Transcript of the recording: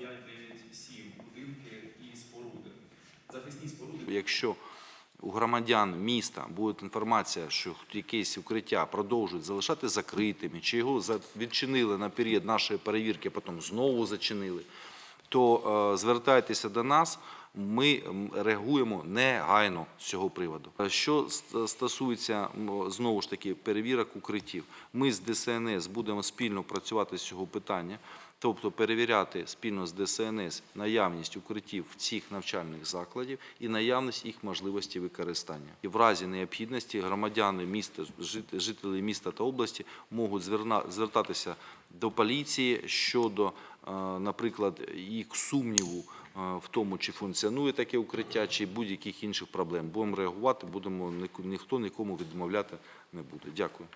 5, 9, 7 будинки і споруди. Захисні споруди. Якщо у громадян міста буде інформація, що якесь укриття продовжують залишати закритими, чи його відчинили на період нашої перевірки, а потім знову зачинили то е, звертайтеся до нас. Ми реагуємо негайно з цього приводу. Е, Що стосується знову ж таки перевірок укриттів, ми з ДСНС будемо спільно працювати з цього питання, тобто перевіряти спільно з ДСНС наявність укриттів в цих навчальних закладів і наявність їх можливості використання. І в разі необхідності громадяни міста, жителі міста та області можуть звертатися до поліції щодо, наприклад, їх сумніву в тому, чи функціонує таке укриття, чи будь-яких інших проблем. Будемо реагувати, будемо ніхто нікому відмовляти не буде. Дякую.